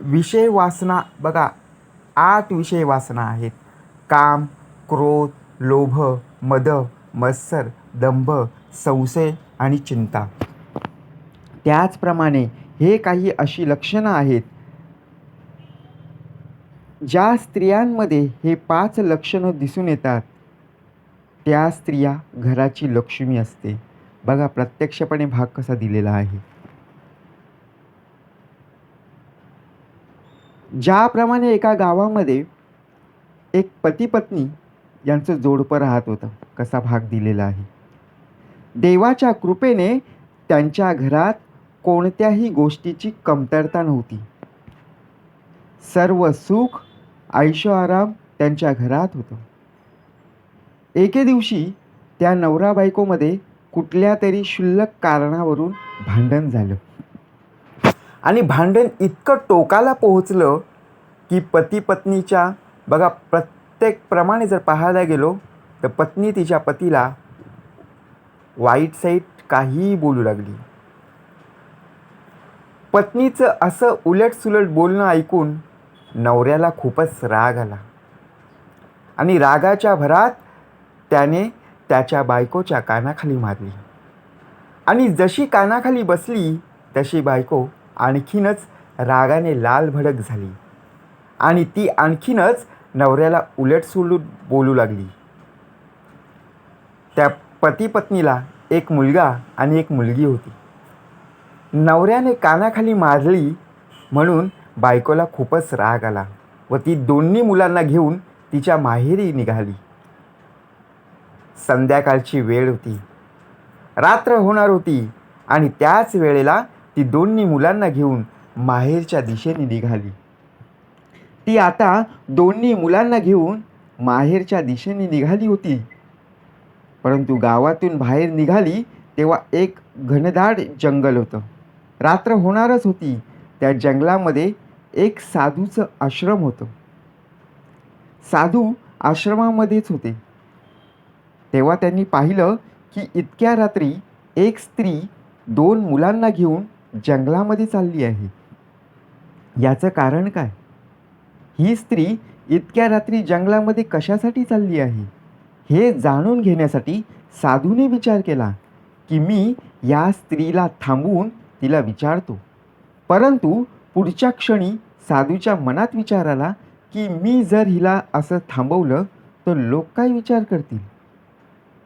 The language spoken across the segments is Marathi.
विषय वासना बघा आठ विषय वासना आहेत. काम क्रोध लोभ मद मत्सर दंभ संशय आणि चिंता. त्याचप्रमाणे हे काही अशी लक्षणं आहेत ज्या स्त्रियांमध्ये हे पाच लक्षणं दिसून येतात. त्या स्त्रिया घराची लक्ष्मी असते. बघा प्रत्यक्षपणे भाग कसा दिलेला आहे. ज्याप्रमाणे एका गावामध्ये एक पती पत्नी यांचं जोडपं राहत होतं. कसा भाग दिलेला आहे? देवाच्या कृपेने त्यांच्या घरात कोणत्याही गोष्टीची कमतरता नव्हती. सर्व सुख आयुष्य आराम त्यांच्या घरात होतं. एके दिवशी त्या नवरा बायकोमध्ये कुठल्या तरी क्षुल्लक कारणावरून भांडण झालं. आणि भांडण इतकं टोकाला पोहोचलं की पती पत्नीच्या बघा प्रत्येक प्रमाणे जर पाहायला गेलो तर पत्नी तिच्या पतीला वाईट साईट काहीही बोलू लागली. पत्नीचं असं उलटसुलट बोलणं ऐकून नवऱ्याला खूपच राग आला. आणि रागाच्या भरात त्याने त्याच्या बायकोच्या कानाखाली मारली. आणि जशी कानाखाली बसली तशी बायको आणखीनच रागाने लाल भडक झाली. आणि ती आणखीनच नवऱ्याला उलटसुलट बोलू लागली. त्या पतीपत्नीला एक मुलगा आणि एक मुलगी होती. नवऱ्याने कानाखाली मारली म्हणून बायकोला खूपच राग आला व ती दोन्ही मुलांना घेऊन तिच्या माहेरी निघाली. संध्याकाळची वेळ होती. रात्र होणार होती आणि त्याच वेळेला ती दोन्ही मुलांना घेऊन माहेरच्या दिशेने निघाली. ती आता दोन्ही मुलांना घेऊन माहेरच्या दिशेने निघाली होती. परंतु गावातून बाहेर निघाली तेव्हा एक घनदाट जंगल होतं. रात्र होणारच होती. त्या जंगलामध्ये एक साधूचं आश्रम होतं. साधू आश्रमामध्येच होते. तेव्हा त्यांनी पाहिलं की इतक्या रात्री एक स्त्री दोन मुलांना घेऊन जंगलामध्ये चालली आहे. याचं कारण काय? ही स्त्री इतक्या रात्री जंगलामध्ये कशासाठी चालली आहे? हे जाणून घेण्यासाठी साधूने विचार केला की मी या स्त्रीला थांबवून तिला विचारतो. परंतु पुढच्या क्षणी साधूच्या मनात विचार आला की मी जर हिला असं थांबवलं तर लोक काय विचार करतील?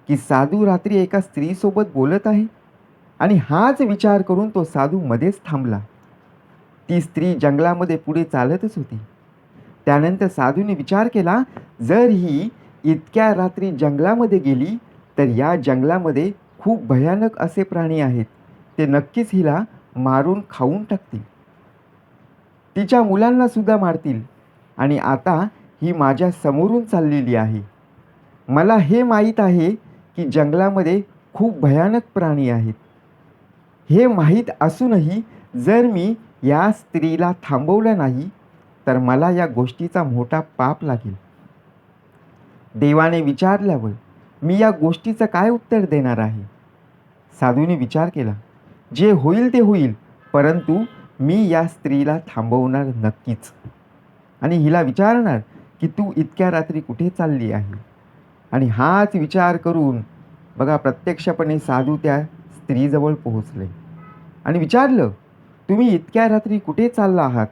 की साधू रात्री एका स्त्रीसोबत बोलत आहे? आणि हाच विचार करून तो साधू मध्येच थांबला. ती स्त्री जंगलामध्ये पुढे चालतच होती. त्यानंतर साधूने विचार केला जर ही इतक्या रात्री जंगलामध्ये गेली तर या जंगलामध्ये खूप भयानक असे प्राणी आहेत. ते नक्कीच हिला मारून खाऊन टाकतील. तिच्या मुलांना सुद्धा मारतील. आणि आता ही माझ्या समोरून चाललेली आहे. मला हे माहीत आहे की जंगलामध्ये खूप भयानक प्राणी आहेत. हे माहीत असूनही जर मी या स्त्रीला थांबवलं नाही तर मला या गोष्टीचा मोठा पाप लागेल. देवाने विचारल्यावर मी या गोष्टीचं काय उत्तर देणार आहे? साधूने विचार केला जे होईल ते होईल परंतु मी या स्त्रीला थांबवणार नक्कीच. आणि हिला विचारणार की तू इतक्या रात्री कुठे चालली आहे? आणि हाच विचार करून बघा प्रत्यक्षपणे साधू त्या स्त्रीजवळ पोहोचले आणि विचारलं तुम्ही इतक्या रात्री कुठे चालला आहात?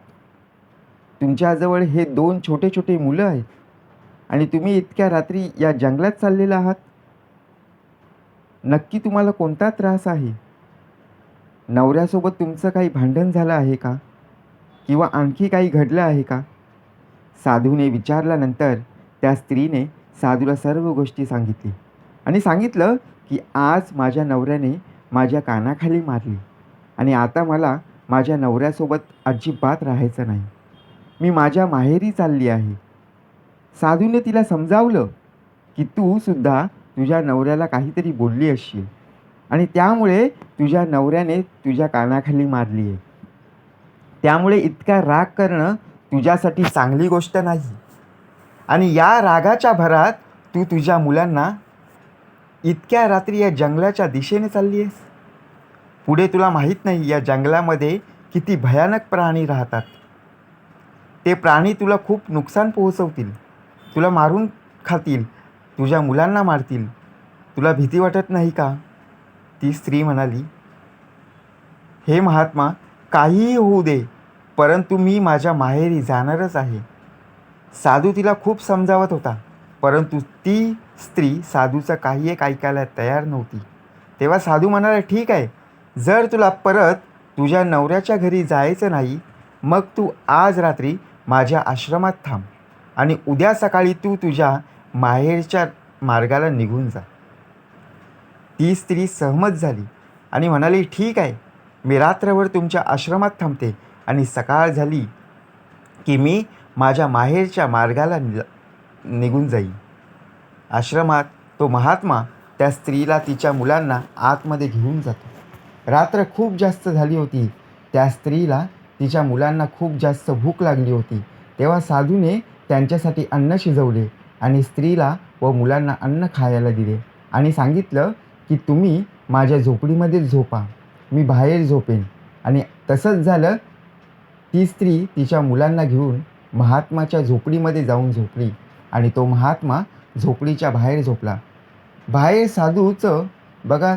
तुमच्याजवळ हे दोन छोटे छोटे मुलं आहेत आणि तुम्ही इतक्या रात्री या जंगलात चाललेला आहात? नक्की तुम्हाला कोणता त्रास आहे? नवऱ्यासोबत तुमचं काही भांडण झालं आहे का? किंवा आणखी काही घडलं आहे का? साधूने विचारल्यानंतर त्या स्त्रीने साधूला सर्व गोष्टी सांगितली आणि सांगितलं की आज माझ्या नवऱ्याने माझ्या कानाखाली मारली. आणि आता मला माझ्या नवऱ्यासोबत अजिबात राहायचं नाही. मी माझ्या माहेरी चालली आहे. साधूने तिला समजावलं की तू सुद्धा तुझ्या नवऱ्याला काहीतरी बोलली असशील. आणि त्यामुळे तुझ्या नवऱ्याने तुझ्या कानाखाली मारली आहे. त्यामुळे इतका राग करणं तुझ्यासाठी चांगली गोष्ट नाही. आणि या रागाच्या भरात तू तुझ्या मुलांना इतक्या रात्री या जंगलाच्या दिशेने चालली आहेस? पुढे तुला माहीत नाही या जंगलामध्ये किती भयानक प्राणी राहतात. ते प्राणी तुला खूप नुकसान पोहोचवतील. तुला मारून खातील. तुझ्या मुलांना मारतील. तुला भीती वाटत नाही का? ती स्त्री म्हणाली हे महात्मा काहीही होऊ दे परंतु मी माझ्या माहेरी जाणारच आहे. साधू तिला खूप समजावत होता परंतु ती स्त्री साधूचं काही एक ऐकायला तयार नव्हती. तेव्हा साधू म्हणाला ठीक आहे जर तुला परत तुझ्या नवऱ्याच्या घरी जायचं नाही मग तू आज रात्री माझ्या आश्रमात थांब आणि उद्या सकाळी तू तुझ्या माहेरच्या मार्गाला निघून जा. ती स्त्री सहमत झाली आणि म्हणाली ठीक आहे मी रात्रभर तुमच्या आश्रमात थांबते आणि सकाळ झाली की मी माझ्या माहेरच्या मार्गाला नि निघून जाईल आश्रमात तो महात्मा त्या स्त्रीला तिच्या मुलांना आतमध्ये घेऊन जातो. रात्र खूप जास्त झाली होती. त्या स्त्रीला तिच्या मुलांना खूप जास्त भूक लागली होती. तेव्हा साधूने त्यांच्यासाठी अन्न शिजवले आणि स्त्रीला व मुलांना अन्न खायला दिले आणि सांगितलं की तुम्ही माझ्या झोपडीमध्येच झोपा. मी बाहेर झोपेन. आणि तसंच झालं. ती स्त्री तिच्या मुलांना घेऊन महात्माच्या झोपडीमध्ये जाऊन झोपली आणि तो महात्मा झोपडीच्या बाहेर झोपला. बाहेर साधूचं बघा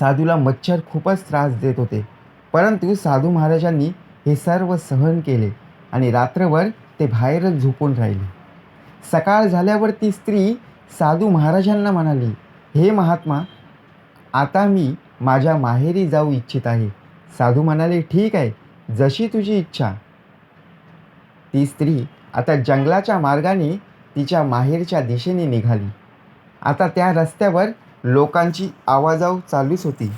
साधूला मच्छर खूपच त्रास देत होते. परंतु साधू महाराजांनी हे सर्व सहन केले आणि रात्रभर ते बाहेरच झोपून राहिले. सकाळ झाल्यावर ती स्त्री साधू महाराजांना म्हणाली हे महात्मा आता मी माझ्या माहेरी जाऊ इच्छित आहे. साधू म्हणाले ठीक आहे जशी तुझी इच्छा. ती स्त्री आता जंगलाच्या मार्गाने तिच्या माहेरच्या दिशेने निघाली. आता त्या रस्त्यावर लोकांची आवाजाव चालूच होती.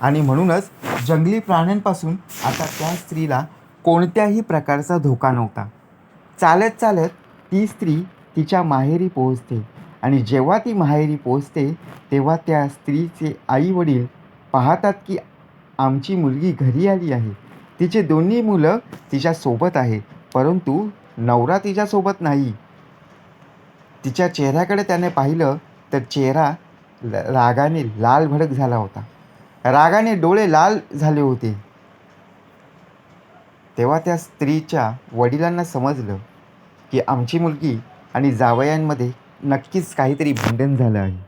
आणि म्हणूनच जंगली प्राण्यांपासून आता त्या स्त्रीला कोणत्याही प्रकारचा धोका नव्हता. चालत चालत ती स्त्री तिच्या माहेरी पोहोचते. आणि जेव्हा ती माहेरी पोहोचते तेव्हा त्या स्त्रीचे आई वडील पाहतात की आमची मुलगी घरी आली आहे. तिचे दोन्ही मुलं तिच्यासोबत आहेत परंतु नवरा तिच्यासोबत नाही. तिच्या चेहऱ्याकडे त्याने पाहिलं तर चेहरा ल- रागाने लाल भडक झाला होता. रागाने डोळे लाल झाले होते. तेव्हा त्या स्त्रीच्या वडिलांना समजलं की आमची मुलगी आणि जावयांमध्ये नक्कीच काहीतरी भांडण झालं आहे.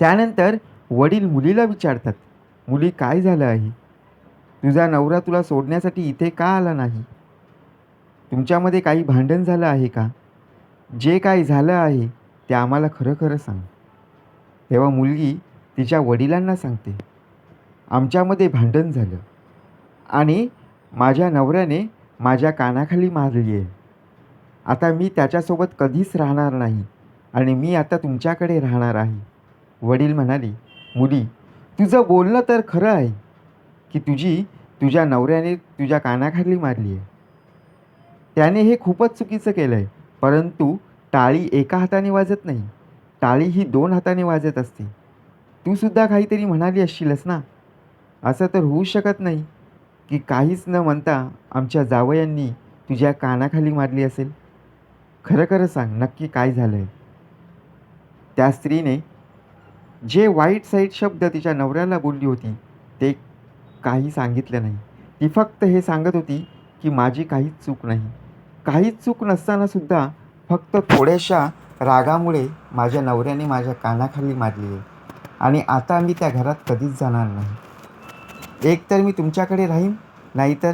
त्यानंतर वडील मुलीला विचारतात मुली काय झालं आहे? तुझा नवरा तुला सोडण्यासाठी इथे का आला नाही? तुमच्यामध्ये काही भांडण झालं आहे का? जे काय झालं आहे ते आम्हाला खरं खरं सांग. तेव्हा मुलगी तिच्या वडिलांना सांगते. आमच्यामध्ये भांडण झालं. आणि माझ्या नवऱ्याने माझ्या कानाखाली मारली आहे. आता मी त्याच्यासोबत कधीच राहणार नाही आणि मी आता तुमच्याकडे राहणार आहे. वडील म्हणाली मुली तुझं बोलणं तर खरं आहे की तुझी तुझ्या नवऱ्याने तुझ्या कानाखाली मारली आहे. त्याने हे खूपच चुकीचं केलं आहे परंतु टाळी एका हाताने वाजत नाही. टाळी ही दोन हाताने वाजत असते. तू सुद्धा काहीतरी म्हणाली असशीलच ना? असं तर होऊ शकत नाही की काहीच न म्हणता आमच्या जावयांनी तुझ्या कानाखाली मारली असेल. खरं खरं सांग नक्की काय झालं आहे त्या स्त्रीने जे वाईट साईट शब्द तिच्या नवऱ्याला बोलली होती ते काही सांगितलं नाही. ती फक्त हे सांगत होती की माझी काहीच चूक नाही. काही चूक नसतानासुद्धा फक्त थोड्याशा रागामुळे माझ्या नवऱ्याने माझ्या कानाखाली मारली आहे. आणि आता मी त्या घरात कधीच जाणार नाही. एक तर मी तुमच्याकडे राहीन नाहीतर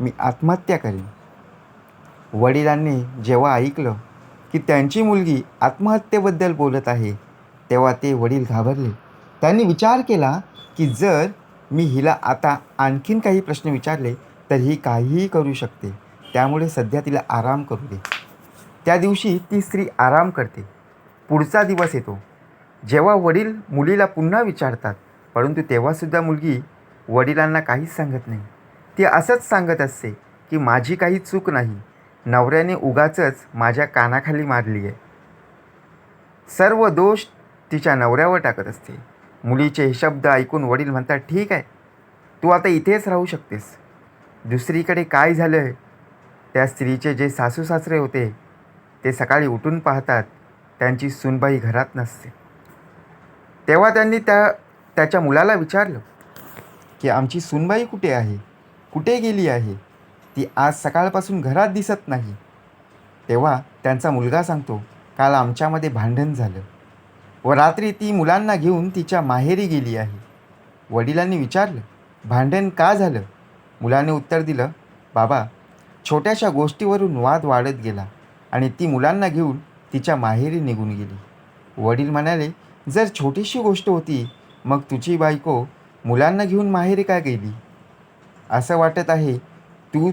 मी आत्महत्या करीन. वडिलांनी जेव्हा ऐकलं की त्यांची मुलगी आत्महत्येबद्दल बोलत आहे तेव्हा ते वडील घाबरले. त्यांनी विचार केला की जर मी हिला आता आणखीन काही प्रश्न विचारले तर ही काहीही करू शकते. त्यामुळे सध्या तिला आराम करू दे. त्या दिवशी ती स्त्री आराम करते. पुढचा दिवस येतो. जेव्हा वडील मुलीला पुन्हा विचारतात परंतु तेव्हासुद्धा मुलगी वडिलांना काहीच सांगत नाही. ती असंच सांगत असते की माझी काही चूक नाही. नवऱ्याने उगाचच माझ्या कानाखाली मारली आहे सर्व दोष तिच्या नवऱ्यावर टाकत असते. मुलीचे हे शब्द ऐकून वडील म्हणतात ठीक आहे. तू आता इथेच राहू शकतेस. दुसरीकडे काय झालं आहे त्या स्त्रीचे जे सासू सासरे होते ते सकाळी उठून पाहतात त्यांची सुनबाई घरात नसते. तेव्हा त्यांनी त्या त्याच्या मुलाला विचारलं की आमची सुनबाई कुठे आहे? कुठे गेली आहे? ती आज सकाळपासून घरात दिसत नाही. तेव्हा त्यांचा मुलगा सांगतो काल आमच्यामध्ये भांडण झालं व रात्री ती मुलांना घेऊन तिच्या माहेरी गेली आहे. वडिलांनी विचारलं भांडण का झालं? मुलाने उत्तर दिलं बाबा छोट्याशा गोष्टीवरून वाद वाढत गेला आणि ती मुलांना घेऊन तिच्या माहेरी निघून गेली. वडील म्हणाले जर छोटीशी गोष्ट होती मग तुझी बायको मुलांना घेऊन माहेरी काय गेली? असं वाटत आहे तू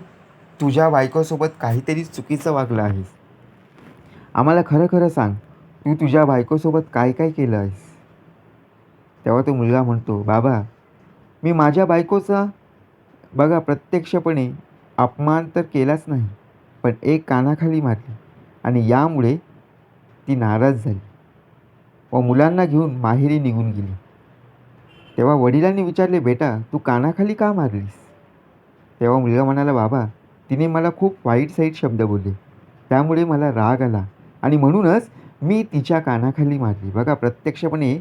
तुझ्या बायकोसोबत काहीतरी चुकीचं वागलं आहेस. आम्हाला खरं खरं सांग तू तुझ्या बायकोसोबत काय काय केलं आहेस? तेव्हा तो मुलगा म्हणतो बाबा मी माझ्या बायकोचा बघा प्रत्यक्षपणे अपमान तर केलाच नाही पण एक कानाखाली मारली आणि यामुळे ती नाराज झाली व मुलांना घेऊन माहेरी निघून गेली. तेव्हा वडिलांनी विचारले बेटा तू कानाखाली का मारलीस? तेव्हा मुलगा म्हणाला बाबा तिने मला खूप वाईट साईट शब्द बोलले. त्यामुळे मला राग आला आणि म्हणूनच मी तिच्या कानाखाली मारली. बघा प्रत्यक्षपणे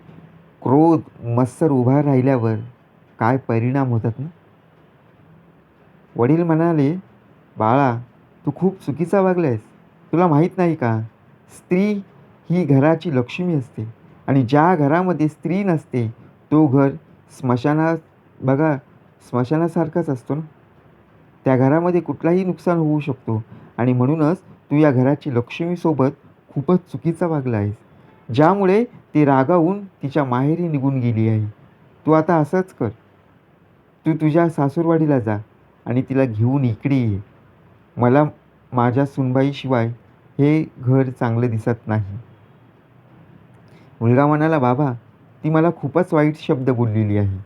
क्रोध मत्सर उभा राहिल्यावर काय परिणाम होतात ना? वडील म्हणाले बाळा तू खूप चुकीचा वागलायस तुला माहीत नाही का? स्त्री ही घराची लक्ष्मी असते आणि ज्या घरामध्ये स्त्री नसते तो घर स्मशाना बघा स्मशानासारखाच असतो ना? त्या घरामध्ये कुठलाही नुकसान होऊ शकतो आणि म्हणूनच तू या घराची लक्ष्मीसोबत खूपच चुकीचा वागला आहेस. ज्यामुळे ती रागावून तिच्या माहेरी निघून गेली आहे. तू आता असंच कर. तू तुझ्या सासूरवाडीला जा. आणि तिला घेऊन इकडे ये. मला माझ्या सुनबाईशिवाय हे घर चांगलं दिसत नाही. मुलगा म्हणाला बाबा ती मला खूपच वाईट शब्द बोललेली आहे.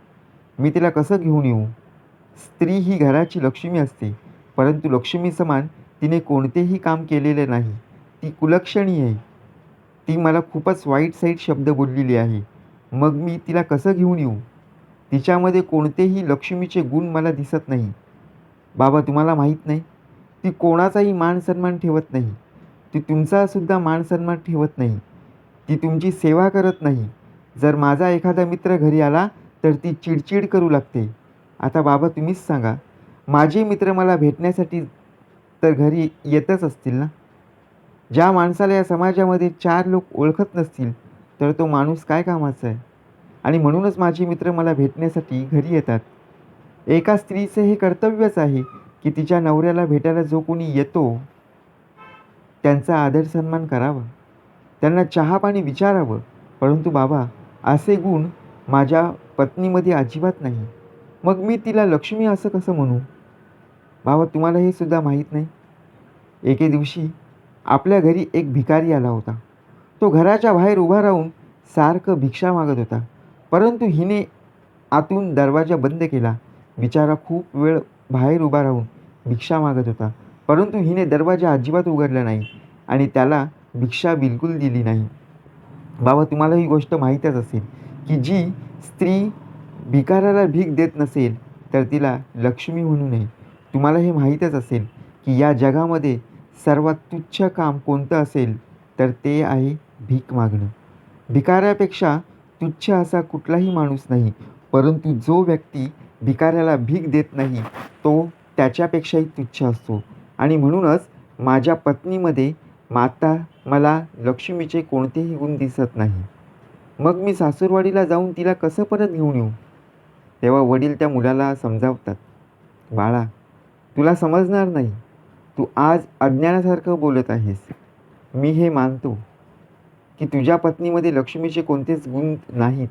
मी तिला कसं घेऊन येऊ? स्त्री ही घराची लक्ष्मी असते परंतु लक्ष्मी समान तिने कोणतेही काम केलेले नाही. ती कुलक्षणी आहे. ती मला खूपच वाईट साईट शब्द बोललेली आहे. मग मी तिला कसं घेऊन येऊ? तिच्यामध्ये कोणतेही लक्ष्मीचे गुण मला दिसत नाही. बाबा तुम्हाला माहीत नाही. ती कोणाचाही मान सन्मान ठेवत नाही. ती तुमचासुद्धा मान सन्मान ठेवत नाही. ती तुमची सेवा करत नाही. जर माझा एखादा मित्र घरी आला तर ती चिडचिड करू लागते. आता बाबा तुम्हीच सांगा. माझे मित्र मला भेटण्यासाठी तर घरी येतच असतील ना? ज्या माणसाला या समाजामध्ये चार लोक ओळखत नसतील तर तो माणूस काय कामाचा आहे? आणि म्हणूनच माझे मित्र मला भेटण्यासाठी घरी येतात. एका स्त्रीचं हे कर्तव्यच आहे की तिच्या नवऱ्याला भेटायला जो कोणी येतो त्यांचा आदर सन्मान करावा. त्यांना चहा पाणी विचारावं. परंतु बाबा असे गुण माझ्या पत्नीमध्ये अजिबात नाही. मग मी तिला लक्ष्मी असं कसं म्हणू? बाबा तुम्हाला हे सुद्धा माहीत नाही. एके दिवशी आपल्या घरी एक भिकारी आला होता. तो घराच्या बाहेर उभा राहून सारखं भिक्षा मागत होता. परंतु हिने आतून दरवाजा बंद केला. बिचारा खूप वेळ बाहेर उभा राहून भिक्षा मागत होता. परंतु हिने दरवाजा अजिबात उघडला नाही आणि त्याला भिक्षा बिलकुल दिली नाही. बाबा तुम्हाला ही गोष्ट माहीतच असेल की जी स्त्री भिकाऱ्याला भीक देत नसेल तर तिला लक्ष्मी म्हणू नये. तुम्हाला हे माहीतच असेल की या जगामध्ये सर्वात तुच्छ काम कोणतं असेल तर ते आहे भीक मागणं. भिकाऱ्यापेक्षा तुच्छ असा कुठलाही माणूस नाही परंतु जो व्यक्ती भिकाऱ्याला भीक देत नाही तो त्याच्यापेक्षाही तुच्छ असतो. आणि म्हणूनच माझ्या पत्नीमध्ये माता मला लक्ष्मीचे कोणतेही गुण दिसत नाही. मग मी सासूरवाडीला जाऊन तिला कसं परत घेऊन येऊ? तेव्हा वडील त्या मुलाला समजावतात. बाळा तुला समजणार नाही. तू आज अज्ञानासारखं बोलत आहेस. मी हे मानतो की तुझ्या पत्नीमध्ये लक्ष्मीचे कोणतेच गुण नाहीत.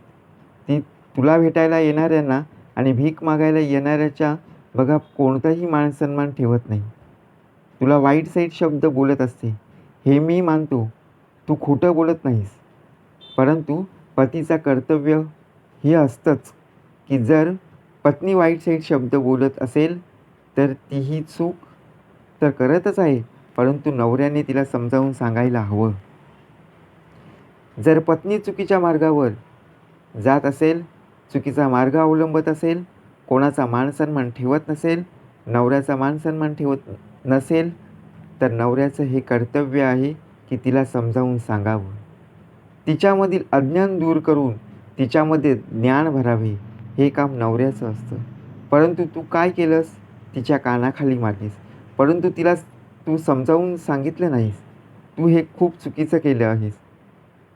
ती तुला भेटायला येणाऱ्यांना आणि भीक मागायला येणाऱ्याच्या बघा कोणताही मानसन्मान ठेवत नाही. तुला वाईट साईट शब्द बोलत असते. हे मी मानतो. तू खोटं बोलत नाहीस. परंतु पतीचा कर्तव्य हे असतंच की जर पत्नी वाईट साईट शब्द बोलत असेल तर तीही चूक तर करतच आहे परंतु नवऱ्याने तिला समजावून सांगायला हवं. जर पत्नी चुकीच्या मार्गावर जात असेल चुकीचा मार्ग अवलंबत असेल कोणाचा मानसन्मान ठेवत नसेल नवऱ्याचा मानसन्मान ठेवत नसेल तर नवऱ्याचं हे कर्तव्य आहे की तिला समजावून सांगावं. तिच्यामधील अज्ञान दूर करून तिच्यामध्ये ज्ञान भरावे हे काम नवऱ्याचं असतं. परंतु तू काय केलंस? तिच्या कानाखाली मारलीस. परंतु तिला तू समजावून सांगितलं नाहीस. तू हे खूप चुकीचं केलं आहेस.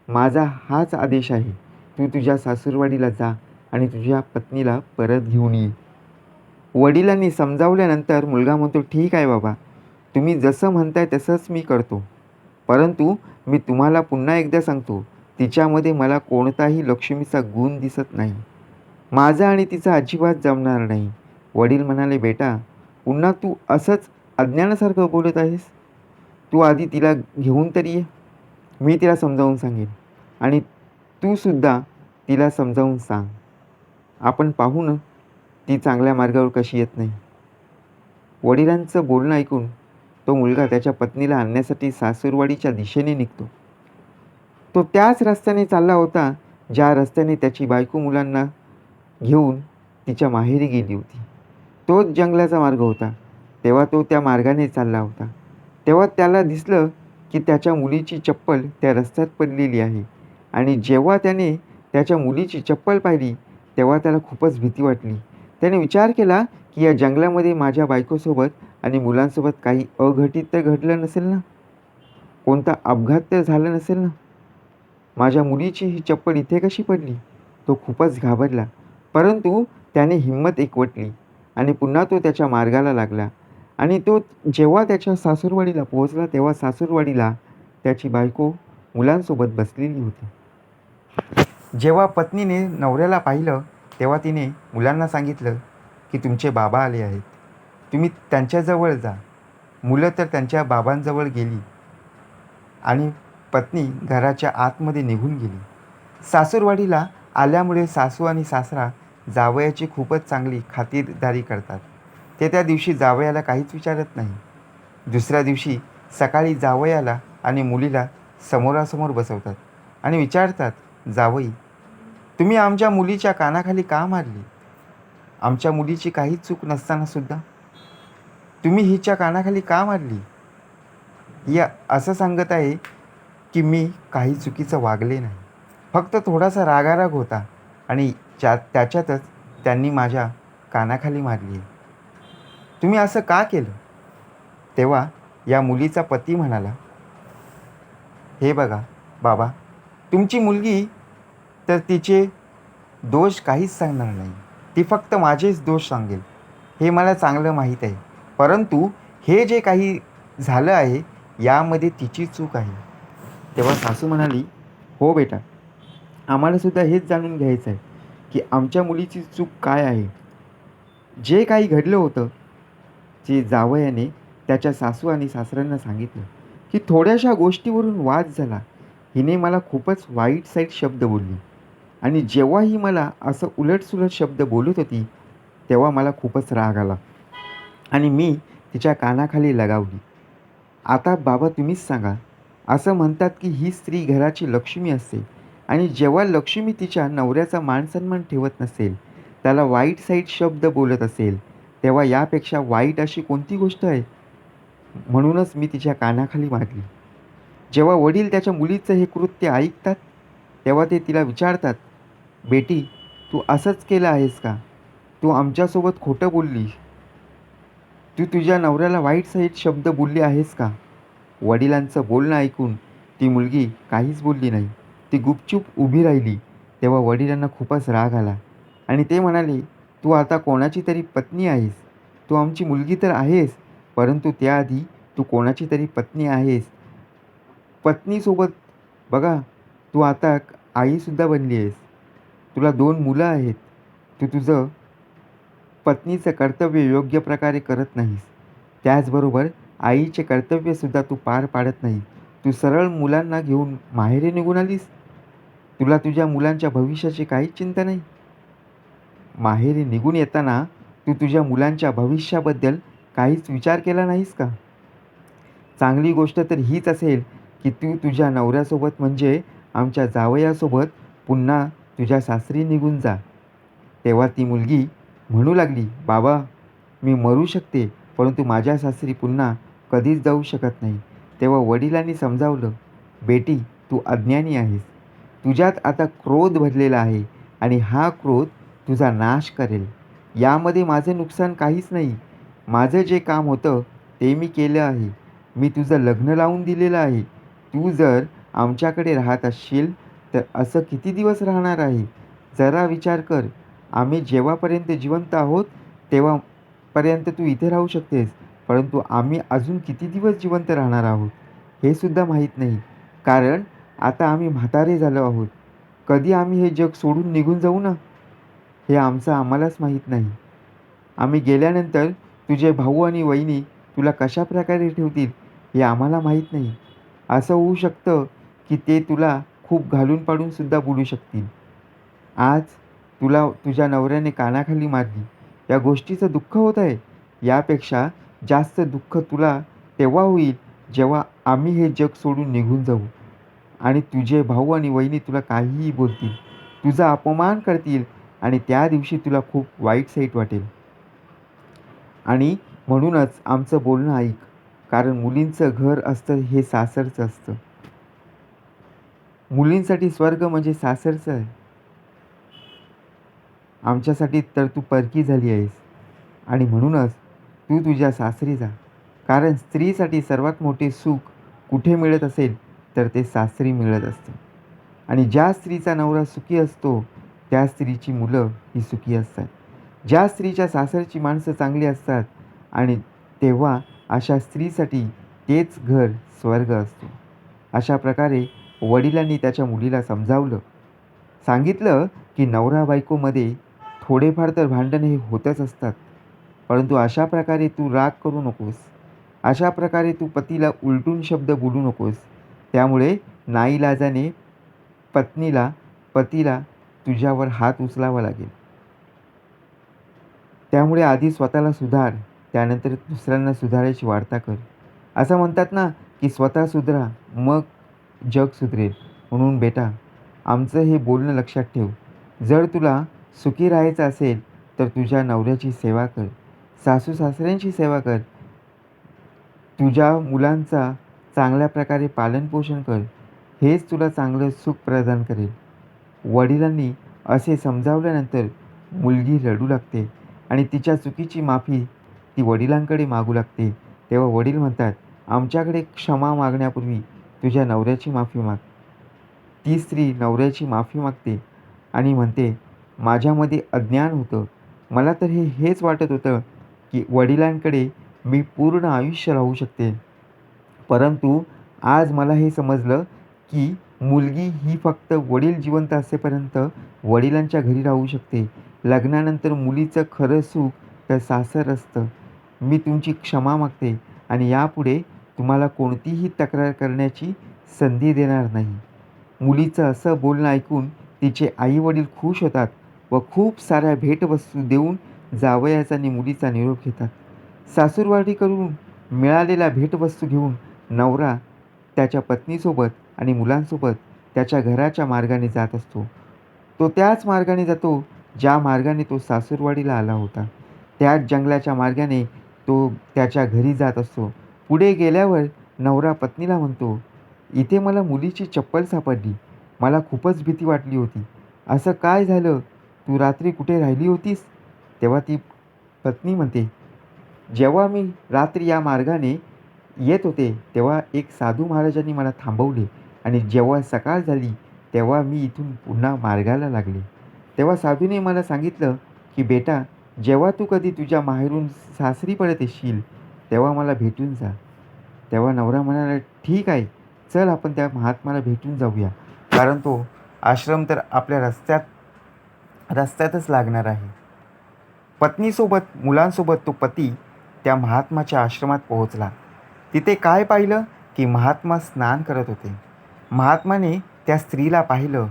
माझा हाच आदेश आहे. तू तुझ्या सासूरवाडीला जा. आणि तुझ्या पत्नीला परत घेऊन ये. वडिलांनी समजावल्यानंतर मुलगा म्हणतो ठीक आहे बाबा तुम्ही जसं म्हणताय तसंच मी करतो. परंतु मी तुम्हाला पुन्हा एकदा सांगतो तिच्यामध्ये मला कोणताही लक्ष्मीचा गुण दिसत नाही. माझा आणि तिचा अजिबात जमणार नाही. वडील म्हणाले बेटा पुन्हा तू असंच अज्ञानासारखं बोलत आहेस? तू आधी तिला घेऊन तरी ये. मी तिला समजावून सांगेन आणि तूसुद्धा तिला समजावून सांग. आपण पाहू ना ती चांगल्या मार्गावर कशी येत नाही. वडिलांचं बोलणं ऐकून तो मुलगा त्याच्या पत्नीला आणण्यासाठी सासूरवाडीच्या दिशेने निघतो. तो त्याच रस्त्याने चालला होता ज्या रस्त्याने त्याची बायको मुलांना घेऊन तिच्या माहेरी गेली होती. तोच जंगलाचा मार्ग होता. तेव्हा तो त्या मार्गाने चालला होता. तेव्हा त्याला दिसलं की त्याच्या मुलीची चप्पल त्या रस्त्यात पडलेली आहे. आणि जेव्हा त्याने त्याच्या मुलीची चप्पल पाहिली तेव्हा त्याला खूपच भीती वाटली. त्याने विचार केला की या जंगलामध्ये माझ्या बायकोसोबत आणि मुलांसोबत काही अघटित तर घडलं नसेल ना? कोणता अपघात तर झाला नसेल ना? माझ्या मुलीची ही चप्पल इथे कशी पडली? तो खूपच घाबरला. परंतु त्याने हिंमत एकवटली आणि पुन्हा तो त्याच्या मार्गाला लागला. आणि तो जेव्हा त्याच्या सासूरवाडीला पोहोचला तेव्हा सासूरवाडीला त्याची बायको मुलांसोबत बसलेली होती. जेव्हा पत्नीने नवऱ्याला पाहिलं तेव्हा तिने मुलांना सांगितलं की तुमचे बाबा आले आहेत. तुम्ही त्यांच्याजवळ जा. मुलं तर त्यांच्या बाबांजवळ गेली आणि पत्नी घराच्या आतमध्ये निघून गेली. सासूरवाडीला आल्यामुळे सासू आणि सासरा जावयाची खूपच चांगली खातिरदारी करतात. ते त्या दिवशी जावयाला काहीच विचारत नाही. दुसऱ्या दिवशी सकाळी जावयाला आणि मुलीला समोरासमोर बसवतात आणि विचारतात जावई तुम्ही आमच्या मुलीच्या कानाखाली का मारली? आमच्या मुलीची काही चूक नसताना सुद्धा? तुम्ही हिच्या कानाखाली का मारली? या असं सांगत आहे की मी काही चुकीचं वागले नाही. फक्त थोडासा रागाराग होता आणि त्या त्याच्यातच त्यांनी माझ्या कानाखाली मारली. आहे तुम्ही असं का केलं? तेव्हा या मुलीचा पती म्हणाला हे बघा बाबा तुमची मुलगी तर तिचे दोष काहीच सांगणार नाही. ती फक्त माझेच दोष सांगेल. हे मला चांगलं माहीत आहे. परंतु हे जे काही झालं आहे यामध्ये तिची चूक आहे. तेव्हा सासू म्हणाली हो बेटा आम्हालासुद्धा हेच जाणून घ्यायचं आहे की आमच्या मुलीची चूक काय आहे. जे काही घडलं होतं जे जावयाने त्याच्या सासू आणि सासऱ्यांना सांगितलं की थोड्याशा गोष्टीवरून वाद झाला. हिने मला खूपच वाईट साईट शब्द बोलली. आणि जेव्हा ही मला असं उलटसुलट शब्द बोलत होती तेव्हा मला खूपच राग आला. आणि मी तिच्या कानाखाली लगावली. आता बाबा तुम्हीच सांगा असं म्हणतात की ही स्त्री घराची लक्ष्मी असते आणि जेव्हा लक्ष्मी तिच्या नवऱ्याचा मानसन्मान ठेवत नसेल त्याला वाईट साईट शब्द बोलत असेल तेव्हा यापेक्षा वाईट अशी कोणती गोष्ट आहे? म्हणूनच मी तिच्या कानाखाली मारली जेव्हा वडील त्याच्या मुलीचं हे कृत्य ऐकतात तेव्हा ते तिला विचारतात बेटी तू असंच केलं आहेस का? तू आमच्यासोबत खोटं बोलली तू तुझ्या नवऱ्याला वाईट साईट शब्द बोलली आहेस का? वडिलांचं बोलणं ऐकून ती मुलगी काहीच बोलली नाही. ती गुपचूप उभी राहिली तेव्हा वडिलांना खूपच राग आला आणि ते म्हणाले तू आता कोणाची तरी पत्नी आहेस? तू आमची मुलगी तर आहेस परंतु त्याआधी तू कोणाची तरी पत्नी आहेस? पत्नीसोबत बघा तू आता आईसुद्धा बनली आहेस. तुला दोन मुलं आहेत. तू तुझं पत्नीचं कर्तव्य योग्य प्रकारे करत नाहीस. त्याचबरोबर आईचे कर्तव्यसुद्धा तू पार पाडत नाही. तू सरळ मुलांना घेऊन माहेरी निघून आलीस. तुला तुझ्या मुलांच्या भविष्याची काहीच चिंता नाही. माहेरी निघून येताना तू तुझ्या मुलांच्या भविष्याबद्दल काहीच विचार केला नाहीस का? चांगली गोष्ट तर हीच असेल की तू तुझ्या नवऱ्यासोबत म्हणजे आमच्या जावयासोबत पुन्हा तुझ्या सासरी निघून जा. तेव्हा ती मुलगी म्हणू लागली बाबा मी मरू शकते परंतु माझ्या सासरी पुन्हा कधीच जाऊ शकत नाही. तेव्हा वडिलांनी समजावलं बेटी तू अज्ञानी आहेस. तुझ्यात आता क्रोध भरलेला आहे आणि हा क्रोध तुझा नाश करेल. यामध्ये माझं नुकसान काहीच नाही. माझं जे काम होतं ते मी केलं आहे. मी तुझं लग्न लावून दिलेलं आहे. तू जर आमच्याकडे राहत असशील तर असं किती दिवस राहणार आहे? जरा विचार कर. आम्ही जेव्हापर्यंत जिवंत आहोत तेव्हापर्यंत तू इथे राहू शकतेस. परंतु आम्ही अजून किती दिवस जिवंत राहणार आहोत? हे सुद्धा माहीत नाही. कारण आता आम्ही म्हातारे झालो आहोत. कधी आम्ही हे जग सोडून निघून जाऊ ना? हे आमचं आम्हालाच माहीत नाही. आम्ही गेल्यानंतर तुझे भाऊ आणि वहिनी तुला कशा प्रकारे ठेवतील हे आम्हाला माहीत नाही. असं होऊ शकतं की ते तुला खूप घालून पाडून सुद्धा बोलू शकतील. आज तुला तुझ्या नवऱ्याने कानाखाली मारली. या गोष्टीचं दुःख होत आहे. यापेक्षा जास्त दुःख तुला तेव्हा होईल जेव्हा आम्ही हे जग सोडून निघून जाऊ. आणि तुझे भाऊ आणि वहिनी तुला काहीही बोलतील. तुझा अपमान करतील आणि त्या दिवशी तुला खूप वाईट साईट वाटेल. आणि म्हणूनच आमचं बोलणं ऐक. कारण मुलींचं घर असतं हे सासरचं असतं. मुलींसाठी स्वर्ग म्हणजे सासरचं आहे. आमच्यासाठी तर तू परकी झाली आहेस. आणि म्हणूनच तू तुझ्या सासरी जा. कारण स्त्रीसाठी सर्वात मोठे सुख कुठे मिळत असेल तर ते सासरी मिळत असतं. आणि ज्या स्त्रीचा नवरा सुखी असतो त्या स्त्रीची मुलं ही सुखी असतात. ज्या स्त्रीच्या सासरची माणसं चांगली असतात आणि तेव्हा अशा स्त्रीसाठी तेच घर स्वर्ग असतो. अशा प्रकारे वडिलांनी त्याच्या मुलीला समजावलं. सांगितलं की नवरा बायकोमध्ये थोडेफार तर भांडण हे होतच असतात. परंतु अशा प्रकारे तू राग करू नकोस. अशा प्रकारे तू पतीला उलटून शब्द बोलू नकोस. त्यामुळे नाईलाजाने पत्नीला पतीला तुझ्यावर हात उचलावा लागेल. त्यामुळे आधी स्वतःला सुधार त्यानंतर दुसऱ्यांना सुधारायची वार्ता कर. असं म्हणतात ना की स्वतः सुधरा मग जग सुधरेल. म्हणून बेटा आमचं हे बोलणं लक्षात ठेव. जर तुला सुखी राहायचं असेल तर तुझ्या नवऱ्याची सेवा कर. सासू सासऱ्यांची सेवा कर. तुझ्या मुलांचा चांगल्या प्रकारे पालनपोषण कर. हेच तुला चांगलं सुख प्रदान करेल. वडिलांनी असे समजावल्यानंतर मुलगी रडू लागते आणि तिच्या चुकीची माफी ती वडिलांकडे मागू लागते. तेव्हा वडील म्हणतात आमच्याकडे क्षमा मागण्यापूर्वी तुझ्या नवऱ्याची माफी माग. ती स्त्री नवऱ्याची माफी मागते आणि म्हणते माझ्यामध्ये अज्ञान होतं. मला तर हे हेच वाटत होतं की वडिलांकडे मी पूर्ण आयुष्य राहू शकते. परंतु आज मला हे समजलं की मुलगी ही फक्त वडील जिवंत असेपर्यंत वडिलांच्या घरी राहू शकते. लग्नानंतर मुलीचं खरं सुख तर सासर असतं. मी तुमची क्षमा मागते आणि यापुढे तुम्हाला कोणतीही तक्रार करण्याची संधी देणार नाही. मुलीचं असं बोलणं ऐकून तिचे आईवडील खुश होतात व खूप साऱ्या भेटवस्तू देऊन जावयाचा आणि मुलीचा निरोप घेतात. सासूरवाडीकडून मिळालेल्या भेटवस्तू घेऊन नवरा त्याच्या पत्नीसोबत आणि मुलांसोबत त्याच्या घराच्या मार्गाने जात असतो. तो त्याच मार्गाने जातो ज्या मार्गाने तो सासूरवाडीला आला होता. त्याच जंगलाच्या मार्गाने तो त्याच्या घरी जात असतो. पुढे गेल्यावर नवरा पत्नीला म्हणतो इथे मला मुलीची चप्पल सापडली. मला खूपच भीती वाटली होती. असं काय झालं? तू रात्री कुठे राहिली होतीस? तेव्हा ती पत्नी म्हणते जेव्हा मी रात्री या मार्गाने येत होते तेव्हा एक साधू महाराजांनी मला थांबवले आणि जेव्हा सकाळ झाली तेव्हा मी इथून पुन्हा मार्गाला लागले. तेव्हा साधूने मला सांगितलं की बेटा जेव्हा तू कधी तुझ्या माहेरून सासरी परत येशील तेव्हा मला भेटून जा. तेव्हा नवरा म्हणाला ठीक आहे चल आपण त्या महात्माला भेटून जाऊया. कारण तो आश्रम तर आपल्या रस्त्यात रस्त्यातच लागणार आहे. पत्नीसोबत मुलांसोबत तो पती त्या महात्माच्या आश्रमात पोहोचला. तिथे काय पाहिलं? की महात्मा स्नान करत होते. महात्माने त्या स्त्रीला पाहिलं.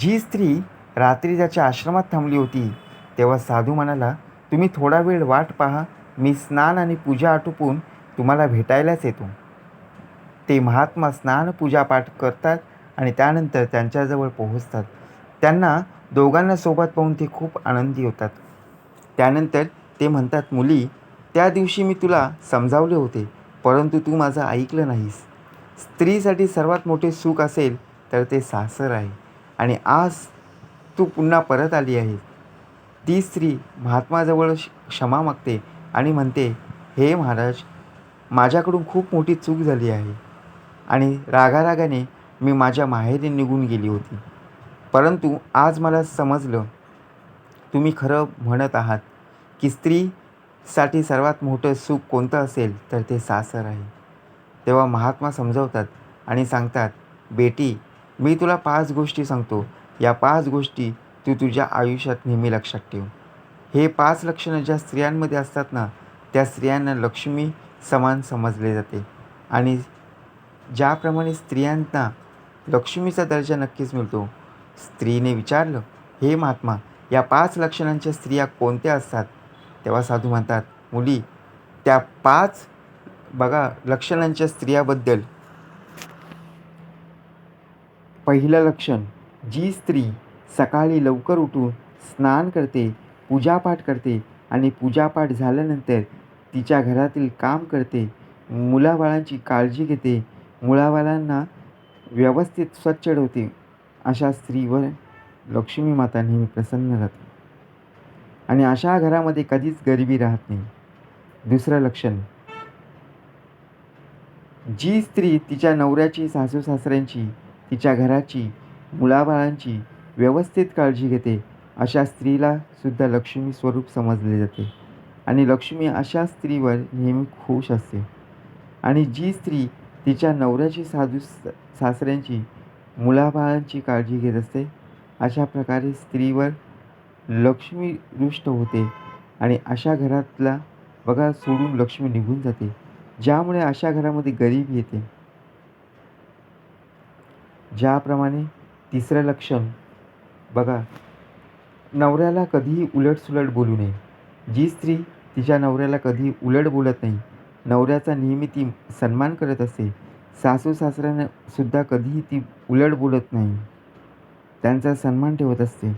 जी स्त्री रात्री त्याच्या आश्रमात थांबली होती तेव्हा साधू म्हणाला तुम्ही थोडा वेळ वाट पहा मी स्नान आणि पूजा आटोपून तुम्हाला भेटायलाच येतो. ते महात्मा स्नान पूजापाठ करतात आणि त्यानंतर त्यांच्याजवळ पोहोचतात. त्यांना दोघांना सोबत पाहून ते खूप आनंदी होतात. त्यानंतर ते म्हणतात मुली त्या दिवशी मी तुला समजावले होते परंतु तू माझं ऐकलं नाहीस. स्त्रीसाठी सर्वात मोठे सुख असेल तर ते सासर आहे आणि आज तू पुन्हा परत आली आहे. ती स्त्री महात्माजवळ श- क्षमा मागते आणि म्हणते हे महाराज माझ्याकडून खूप मोठी चूक झाली आहे आणि रागारागाने मी माझ्या माहेरी निघून गेली होती. परंतु आज मला समजलं तुम्ही खरं म्हणत आहात की स्त्रीसाठी सर्वात मोठं सुख कोणतं असेल तर ते सासर आहे. तेव्हा महात्मा समजवतात आणि सांगतात बेटी मी तुला पाच गोष्टी सांगतो. या पाच गोष्टी तू तुझ्या आयुष्यात नेहमी लक्षात ठेव. हे पाच लक्षणं ज्या स्त्रियांमध्ये असतात ना त्या स्त्रियांना लक्ष्मी समान समजले जाते. आणि ज्याप्रमाणे स्त्रियांना लक्ष्मीचा दर्जा नक्कीच मिळतो. स्त्रीने विचारलं हे महात्मा या पाच लक्षणांच्या स्त्रिया कोणत्या असतात? तेव्हा साधू म्हणतात मुली त्या पाच बघा लक्षणांच्या स्त्रियाबद्दल. पहिलं लक्षण जी स्त्री सकाळी लवकर उठून स्नान करते पूजापाठ करते आणि पूजापाठ झाल्यानंतर तिच्या घरातील काम करते. मुलाबाळांची काळजी घेते. मुलाबाळांना व्यवस्थित स्वच्छ ठेवते. अशा स्त्रीवर लक्ष्मी माता नेहमी प्रसन्न राहते. आणि अशा घरामध्ये कधीच गरिबी राहत नाही. दुसरं लक्षण. जी स्त्री तिच्या नवऱ्याची सासू सासऱ्यांची तिच्या घराची मुलाबाळांची व्यवस्थित काळजी घेते. अशा स्त्रीला सुद्धा लक्ष्मी स्वरूप समजले जाते. आणि लक्ष्मी अशा स्त्रीवर नेहमी खुश असते. आणि जी स्त्री तिच्या नवऱ्याची साधू सासऱ्यांची मुलाबाळांची काळजी घेत असते अशा प्रकारे स्त्रीवर लक्ष्मी रुष्ट होते आणि अशा घरातला बघा सोडून लक्ष्मी निघून जाते ज्यामुळे अशा घरामध्ये गरीब येते. ज्याप्रमाणे तिसरं लक्षण बघा नवऱ्याला कधीही उलटसुलट बोलू नये. जी स्त्री तिच्या नवऱ्याला कधी उलट बोलत नाही नवऱ्याचा नेहमी ती सन्मान करत असते सासू सासऱ्याने सुद्धा कधीही ती उलट बोलत नाही. त्यांचा सन्मान ठेवत असते.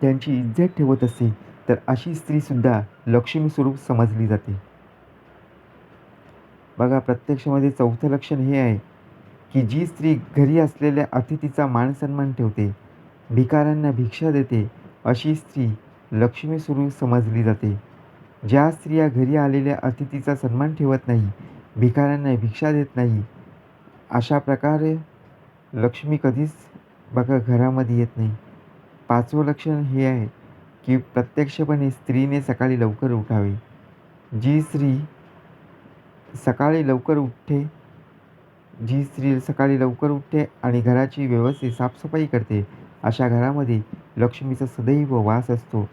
त्यांची इज्जत ठेवत असते तर अशी स्त्रीसुद्धा लक्ष्मी स्वरूप समजली जाते. बघा प्रत्यक्षामध्ये चौथं लक्षण हे आहे. की जी स्त्री घरी असलेल्या अतिथीचा मान सन्मान ठेवते भिकाऱ्यांना भिक्षा देते अशी स्त्री लक्ष्मी स्वरूप समजली जाते. ज्या स्त्रिया घरी आलेल्या अतिथीचा सन्मान ठेवत नाही भिकाऱ्यांना भिक्षा देत नाही अशा प्रकारे लक्ष्मी कधीच बघा घरामध्ये येत नाही. पाचवं लक्षण हे आहे की प्रत्यक्षपणे स्त्रीने सकाळी लवकर उठावे. जी स्त्री सकाळी लवकर उठते जी स्त्री सकाळी लवकर उठते आणि घराची व्यवस्थित साफसफाई करते अशा घरामध्ये लक्ष्मीचा सदैव वास असतो.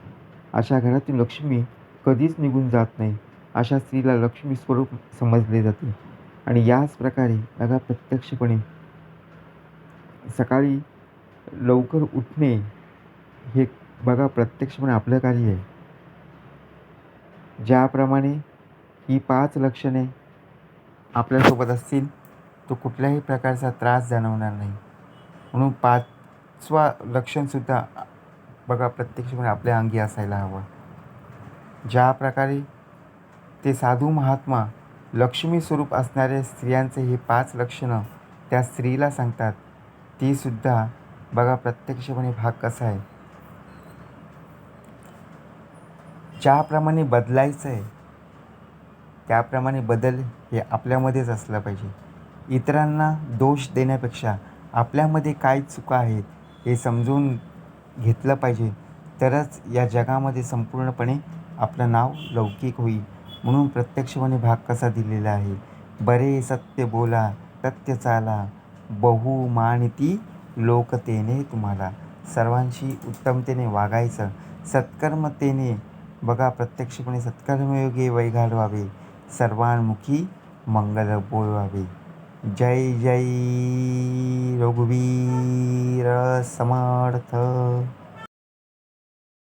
अशा घरातून लक्ष्मी कधीच निघून जात नाही अशा स्त्रीला लक्ष्मी स्वरूप समजले जाते. आणि याच प्रकारे बघा प्रत्यक्षपणे सकाळी लवकर उठणे हे बघा प्रत्यक्षपणे आपलं कार्य आहे. ज्याप्रमाणे ही पाच लक्षणे आपल्यासोबत असतील तो कुठल्याही प्रकारचा त्रास जाणवणार नाही. म्हणून पाचवा लक्षणसुद्धा बघा प्रत्यक्षपणे आपल्या अंगी असायला हवं. ज्या प्रकारे ते साधू महात्मा लक्ष्मी स्वरूप असणाऱ्या स्त्रियांचे हे पाच लक्षणं त्या स्त्रीला सांगतात तीसुद्धा बघा प्रत्यक्षपणे भाग कसा आहे. ज्याप्रमाणे बदलायचं आहे त्याप्रमाणे बदल हे आपल्यामध्येच असलं पाहिजे. इतरांना दोष देण्यापेक्षा आपल्यामध्ये काय चुका आहेत हे समजून घेतलं पाहिजे तरच या जगामध्ये संपूर्णपणे आपलं नाव लौकिक होईल म्हणून प्रत्यक्षपणे भाग कसा दिलेला आहे? बरे सत्य बोला सत्य चाला बहुमानिती लोकतेने तुम्हाला. सर्वांशी उत्तमतेने वागायचं सत्कर्मतेने बघा प्रत्यक्षपणे सत्कर्मयोगे वय घालवावे सर्वांमुखी मंगल बोलवावे. जय जय रघुवीर समर्थ।